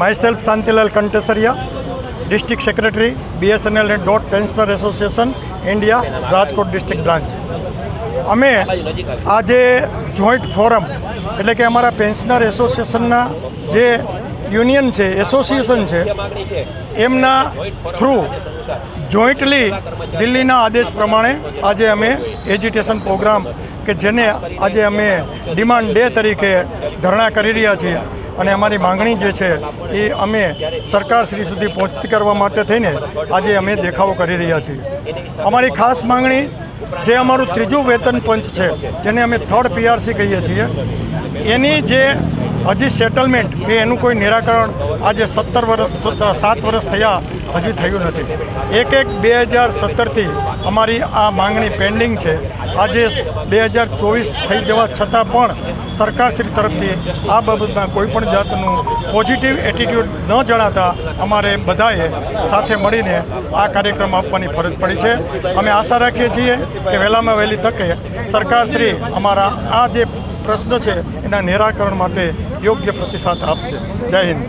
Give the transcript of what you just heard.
Myself Shantilal Kantesariya District secretary BSNL and DOT pensioner association India Rajkot district branch અમે આજે joint forum એટલે કે અમારા pensioner એસોસિએશનના જે યુનિયન છે એસોસિએશન છે, એમના થ્રુ જોઈન્ટલી દિલ્હીના આદેશ પ્રમાણે આજે અમે એજ્યુટેશન પ્રોગ્રામ કે જેને આજે અમે ડિમાન્ડ ડે તરીકે ધરણા કરી રહ્યા છીએ. અને અમારી માંગણી જે છે, એ અમે સરકારશ્રી સુધી પહોંચતી કરવા માટે થઈને આજે અમે દેખાવો કરી રહ્યા છીએ. અમારી ખાસ માંગણી, જે અમારું ત્રીજું વેતન પંચ છે, જેને અમે થર્ડ પીઆરસી કહીએ છીએ, એની જે હજી સેટલમેન્ટ કે એનું કોઈ નિરાકરણ આજે સત્તર વર્ષ સાત વર્ષ થયા હજી થયું નથી. એક એક બે હજાર સત્તરથી અમારી આ માંગણી પેન્ડિંગ છે. આજે બે હજાર ચોવીસ થઈ જવા છતાં પણ સરકારશ્રી તરફથી આ બાબતમાં કોઈપણ જાતનું પોઝિટિવ એટીટ્યૂડ ન જણાતા અમારે બધાએ સાથે મળીને આ કાર્યક્રમ આપવાની ફરજ પડી છે. અમે આશા રાખીએ છીએ કે વહેલામાં વહેલી તકે સરકારશ્રી અમારા આ જે પ્રશ્ન છે એના નિરાકરણ માટે યોગ્ય પ્રતિસાદ આપશે. જય હિન્દ.